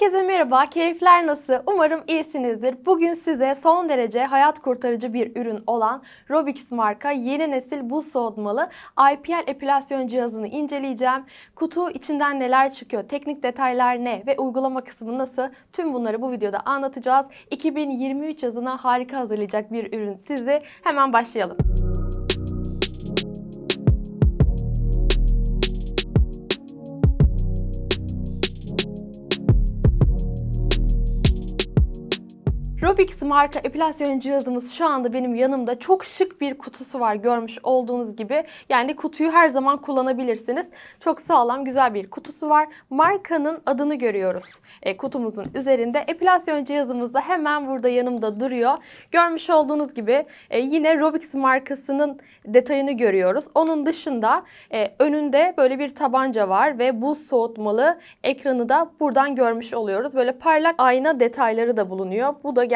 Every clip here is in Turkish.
Herkese merhaba, keyifler nasıl? Umarım iyisinizdir. Bugün size son derece hayat kurtarıcı bir ürün olan Robix marka yeni nesil buz soğutmalı IPL epilasyon cihazını inceleyeceğim. Kutu içinden neler çıkıyor, teknik detaylar ne ve uygulama kısmı nasıl? Tüm bunları bu videoda anlatacağız. 2023 yazına harika hazırlayacak bir ürün sizi. Hemen başlayalım. Robix marka epilasyon cihazımız şu anda benim yanımda. Çok şık bir kutusu var görmüş olduğunuz gibi. Yani kutuyu her zaman kullanabilirsiniz. Çok sağlam, güzel bir kutusu var. Markanın adını görüyoruz e, kutumuzun üzerinde. Epilasyon cihazımız da hemen burada yanımda duruyor. Görmüş olduğunuz gibi e, yine Robix markasının detayını görüyoruz. Onun dışında e, önünde böyle bir tabanca var ve buz soğutmalı ekranı da buradan görmüş oluyoruz. Böyle parlak ayna detayları da bulunuyor. Bu da gerçekten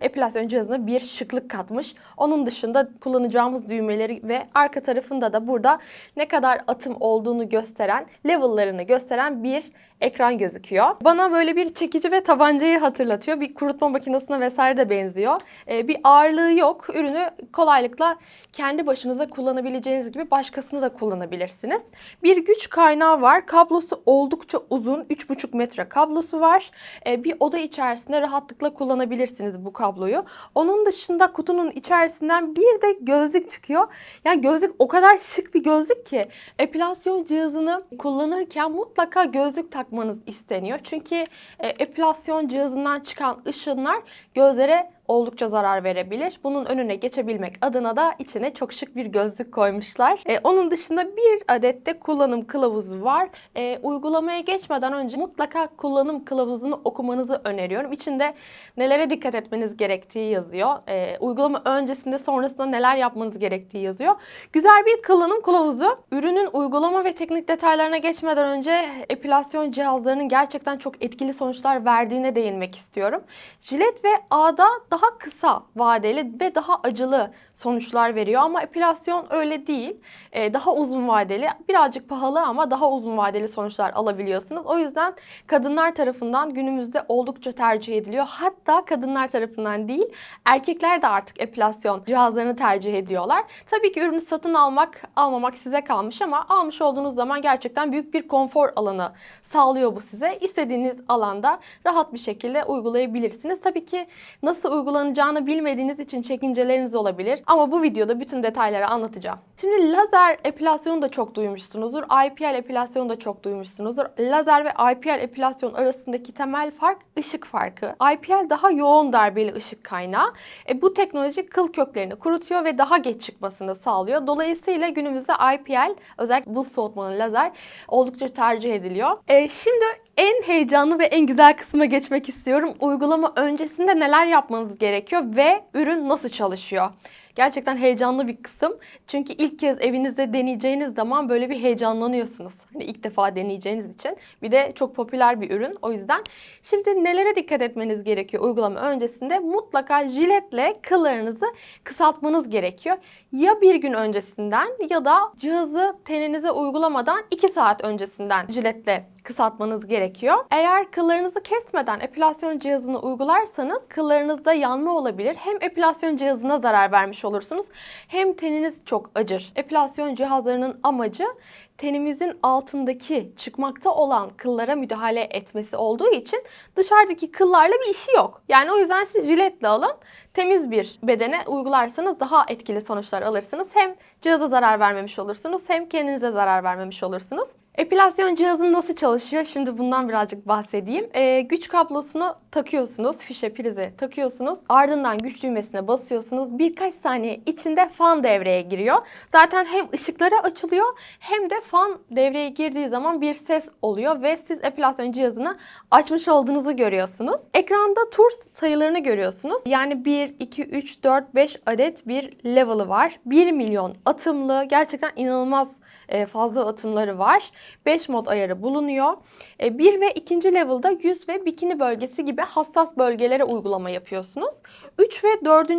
epilasyon cihazına bir şıklık katmış. Onun dışında kullanacağımız düğmeleri ve arka tarafında da burada ne kadar atım olduğunu gösteren, level'larını gösteren bir ekran gözüküyor. Bana böyle bir çekici ve tabancayı hatırlatıyor. Bir kurutma makinesine vesaire de benziyor. Ee, bir ağırlığı yok. Ürünü kolaylıkla kendi başınıza kullanabileceğiniz gibi başkasını da kullanabilirsiniz. Bir güç kaynağı var. Kablosu oldukça uzun. 3,5 metre kablosu var. Ee, bir oda içerisinde rahatlıkla kullanabilirsiniz bu kabloyu. Onun dışında kutunun içerisinden bir de gözlük çıkıyor. Yani gözlük o kadar şık bir gözlük ki epilasyon cihazını kullanırken mutlaka gözlük takmanız isteniyor. Çünkü e, epilasyon cihazından çıkan ışınlar gözlere oldukça zarar verebilir. Bunun önüne geçebilmek adına da içine çok şık bir gözlük koymuşlar. E, onun dışında bir adet de kullanım kılavuzu var. E, uygulamaya geçmeden önce mutlaka kullanım kılavuzunu okumanızı öneriyorum. İçinde nelere dikkat etmeniz gerektiği yazıyor. E, uygulama öncesinde sonrasında neler yapmanız gerektiği yazıyor. Güzel bir kullanım kılavuzu. Ürünün uygulama ve teknik detaylarına geçmeden önce epilasyon cihazlarının gerçekten çok etkili sonuçlar verdiğine değinmek istiyorum. Jilet ve ağda daha kısa vadeli ve daha acılı sonuçlar veriyor ama epilasyon öyle değil. Ee, daha uzun vadeli, birazcık pahalı ama daha uzun vadeli sonuçlar alabiliyorsunuz. O yüzden kadınlar tarafından günümüzde oldukça tercih ediliyor. Hatta kadınlar tarafından değil, erkekler de artık epilasyon cihazlarını tercih ediyorlar. Tabii ki ürünü satın almak, almamak size kalmış ama almış olduğunuz zaman gerçekten büyük bir konfor alanı sağlıyor bu size. İstediğiniz alanda rahat bir şekilde uygulayabilirsiniz. Tabii ki nasıl uygulanacağını bilmediğiniz için çekinceleriniz olabilir. Ama bu videoda bütün detayları anlatacağım. Şimdi lazer epilasyonu da çok duymuşsunuzdur. IPL epilasyonu da çok duymuşsunuzdur. Lazer ve IPL epilasyon arasındaki temel fark ışık farkı. IPL daha yoğun darbeli ışık kaynağı. E, bu teknoloji kıl köklerini kurutuyor ve daha geç çıkmasını sağlıyor. Dolayısıyla günümüzde IPL özellikle buz soğutmalı lazer oldukça tercih ediliyor. E, şimdi en heyecanlı ve en güzel kısma geçmek istiyorum. Uygulama öncesinde neler yapmanız gerekiyor ve ürün nasıl çalışıyor? Gerçekten heyecanlı bir kısım. Çünkü ilk kez evinizde deneyeceğiniz zaman böyle bir heyecanlanıyorsunuz. Hani ilk defa deneyeceğiniz için. Bir de çok popüler bir ürün o yüzden. Şimdi nelere dikkat etmeniz gerekiyor uygulama öncesinde? Mutlaka jiletle kıllarınızı kısaltmanız gerekiyor. Ya bir gün öncesinden ya da cihazı teninize uygulamadan 2 saat öncesinden jiletle kısaltmanız gerekiyor. Eğer kıllarınızı kesmeden epilasyon cihazını uygularsanız kıllarınızda yanma olabilir. Hem epilasyon cihazına zarar vermiş olursunuz hem teniniz çok acır. Epilasyon cihazlarının amacı tenimizin altındaki çıkmakta olan kıllara müdahale etmesi olduğu için dışarıdaki kıllarla bir işi yok. Yani o yüzden siz jiletle alın. Temiz bir bedene uygularsanız daha etkili sonuçlar alırsınız. Hem cihaza zarar vermemiş olursunuz hem kendinize zarar vermemiş olursunuz. Epilasyon cihazı nasıl çalışıyor? Şimdi bundan birazcık bahsedeyim. Ee, güç kablosunu takıyorsunuz, fişe prize takıyorsunuz. Ardından güç düğmesine basıyorsunuz. Birkaç saniye içinde fan devreye giriyor. Zaten hem ışıkları açılıyor hem de fan devreye girdiği zaman bir ses oluyor ve siz epilasyon cihazını açmış olduğunuzu görüyorsunuz. Ekranda tur sayılarını görüyorsunuz. Yani 1, 2, 3, 4, 5 adet bir level'ı var. 1 milyon atımlı gerçekten inanılmaz e, fazla atımları var. 5 mod ayarı bulunuyor. 1 ve 2. level'da yüz ve bikini bölgesi gibi hassas bölgelere uygulama yapıyorsunuz. 3 ve 4.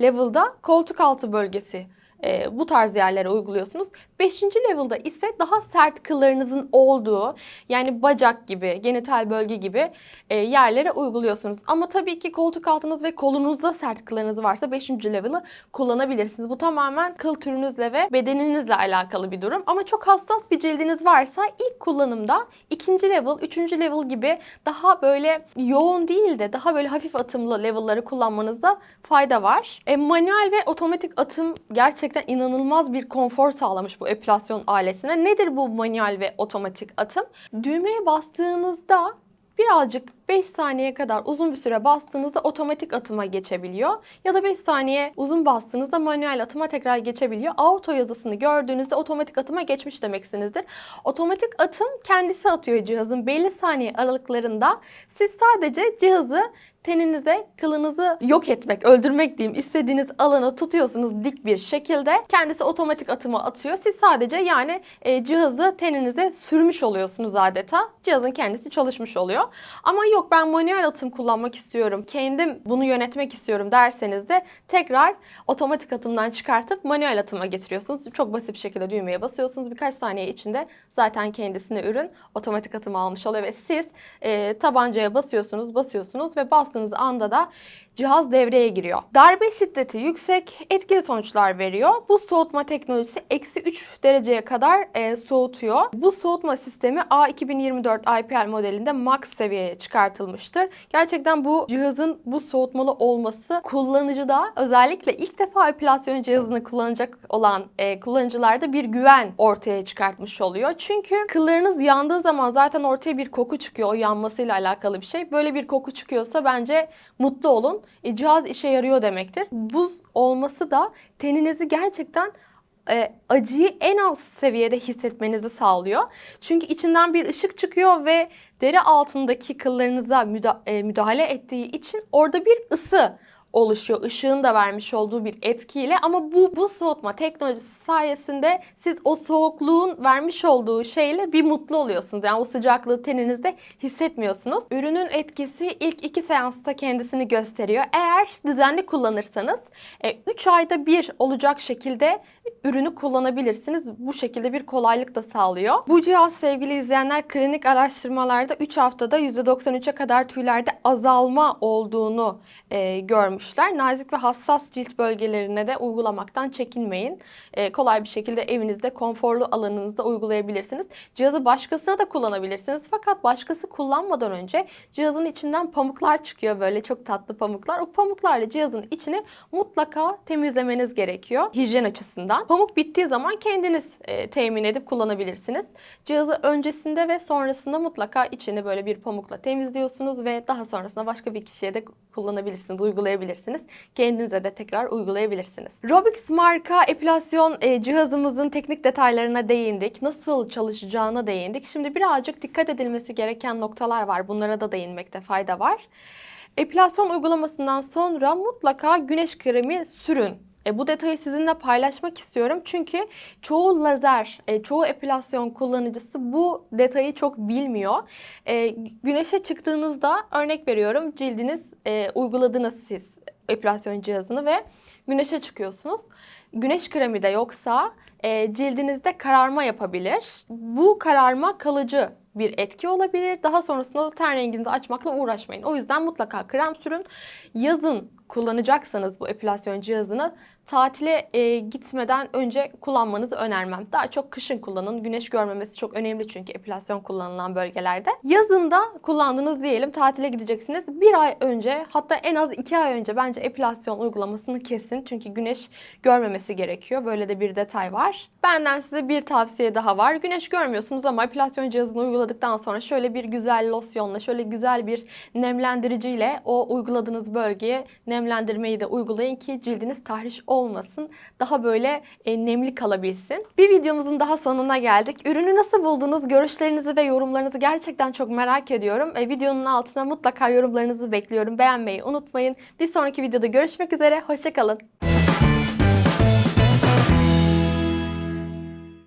level'da koltuk altı bölgesi e, bu tarz yerlere uyguluyorsunuz. Beşinci level'da ise daha sert kıllarınızın olduğu yani bacak gibi, genital bölge gibi e, yerlere uyguluyorsunuz. Ama tabii ki koltuk altınız ve kolunuzda sert kıllarınız varsa 5. level'ı kullanabilirsiniz. Bu tamamen kıl türünüzle ve bedeninizle alakalı bir durum. Ama çok hassas bir cildiniz varsa ilk kullanımda ikinci level, üçüncü level gibi daha böyle yoğun değil de daha böyle hafif atımlı level'ları kullanmanızda fayda var. E, manuel ve otomatik atım gerçekten inanılmaz bir konfor sağlamış bu epilasyon aletine. Nedir bu manuel ve otomatik atım? Düğmeye bastığınızda birazcık 5 saniye kadar uzun bir süre bastığınızda otomatik atıma geçebiliyor. Ya da 5 saniye uzun bastığınızda manuel atıma tekrar geçebiliyor. Auto yazısını gördüğünüzde otomatik atıma geçmiş demeksinizdir. Otomatik atım kendisi atıyor cihazın belli saniye aralıklarında. Siz sadece cihazı teninize kılınızı yok etmek, öldürmek diyeyim istediğiniz alana tutuyorsunuz dik bir şekilde. Kendisi otomatik atımı atıyor. Siz sadece yani e, cihazı teninize sürmüş oluyorsunuz adeta. Cihazın kendisi çalışmış oluyor. Ama yok ben manuel atım kullanmak istiyorum. Kendim bunu yönetmek istiyorum derseniz de tekrar otomatik atımdan çıkartıp manuel atıma getiriyorsunuz. Çok basit bir şekilde düğmeye basıyorsunuz. Birkaç saniye içinde zaten kendisine ürün otomatik atımı almış oluyor ve siz e, tabancaya basıyorsunuz, basıyorsunuz ve bastığınız anda da cihaz devreye giriyor. Darbe şiddeti yüksek, etkili sonuçlar veriyor. Bu soğutma teknolojisi eksi 3 dereceye kadar e, soğutuyor. Bu soğutma sistemi A2024 IPL modelinde max seviyeye çıkartılmıştır. Gerçekten bu cihazın bu soğutmalı olması kullanıcıda özellikle ilk defa epilasyon cihazını kullanacak olan e, kullanıcılarda bir güven ortaya çıkartmış oluyor. Çünkü kıllarınız yandığı zaman zaten ortaya bir koku çıkıyor. O yanmasıyla alakalı bir şey. Böyle bir koku çıkıyorsa bence mutlu olun. E, cihaz işe yarıyor demektir. Buz olması da teninizi gerçekten e, acıyı en az seviyede hissetmenizi sağlıyor. Çünkü içinden bir ışık çıkıyor ve deri altındaki kıllarınıza müda- e, müdahale ettiği için orada bir ısı oluşuyor. Işığın da vermiş olduğu bir etkiyle ama bu bu soğutma teknolojisi sayesinde siz o soğukluğun vermiş olduğu şeyle bir mutlu oluyorsunuz. Yani o sıcaklığı teninizde hissetmiyorsunuz. Ürünün etkisi ilk iki seansta kendisini gösteriyor. Eğer düzenli kullanırsanız 3 ayda bir olacak şekilde ürünü kullanabilirsiniz. Bu şekilde bir kolaylık da sağlıyor. Bu cihaz sevgili izleyenler klinik araştırmalarda 3 haftada %93'e kadar tüylerde azalma olduğunu e, görmüşler. Nazik ve hassas cilt bölgelerine de uygulamaktan çekinmeyin. E, kolay bir şekilde evinizde konforlu alanınızda uygulayabilirsiniz. Cihazı başkasına da kullanabilirsiniz. Fakat başkası kullanmadan önce cihazın içinden pamuklar çıkıyor böyle çok tatlı pamuklar. O pamuklarla cihazın içini mutlaka temizlemeniz gerekiyor hijyen açısından. Pamuk bittiği zaman kendiniz e, temin edip kullanabilirsiniz. Cihazı öncesinde ve sonrasında mutlaka içini böyle bir pamukla temizliyorsunuz ve daha sonrasında başka bir kişiye de kullanabilirsiniz, uygulayabilirsiniz. Kendinize de tekrar uygulayabilirsiniz. Robix marka epilasyon e, cihazımızın teknik detaylarına değindik. Nasıl çalışacağına değindik. Şimdi birazcık dikkat edilmesi gereken noktalar var. Bunlara da değinmekte fayda var. Epilasyon uygulamasından sonra mutlaka güneş kremi sürün. E, bu detayı sizinle paylaşmak istiyorum çünkü çoğu lazer, e, çoğu epilasyon kullanıcısı bu detayı çok bilmiyor. E, güneşe çıktığınızda örnek veriyorum cildiniz e, uyguladınız siz epilasyon cihazını ve güneşe çıkıyorsunuz. Güneş kremi de yoksa e, cildinizde kararma yapabilir. Bu kararma kalıcı bir etki olabilir. Daha sonrasında da ten renginizi açmakla uğraşmayın. O yüzden mutlaka krem sürün. Yazın kullanacaksanız bu epilasyon cihazını tatile e, gitmeden önce kullanmanızı önermem. Daha çok kışın kullanın. Güneş görmemesi çok önemli çünkü epilasyon kullanılan bölgelerde. Yazında kullandınız diyelim tatile gideceksiniz. Bir ay önce hatta en az iki ay önce bence epilasyon uygulamasını kesin. Çünkü güneş görmemesi gerekiyor. Böyle de bir detay var. Benden size bir tavsiye daha var. Güneş görmüyorsunuz ama epilasyon cihazını uyguladıktan sonra şöyle bir güzel losyonla, şöyle güzel bir nemlendiriciyle o uyguladığınız bölgeye nemlendirmeyi de uygulayın ki cildiniz tahriş olmasın. Daha böyle e, nemli kalabilsin. Bir videomuzun daha sonuna geldik. Ürünü nasıl buldunuz? Görüşlerinizi ve yorumlarınızı gerçekten çok merak ediyorum. E, videonun altına mutlaka yorumlarınızı bekliyorum. Beğenmeyi unutmayın. Bir sonraki videoda görüşmek üzere. Hoşçakalın.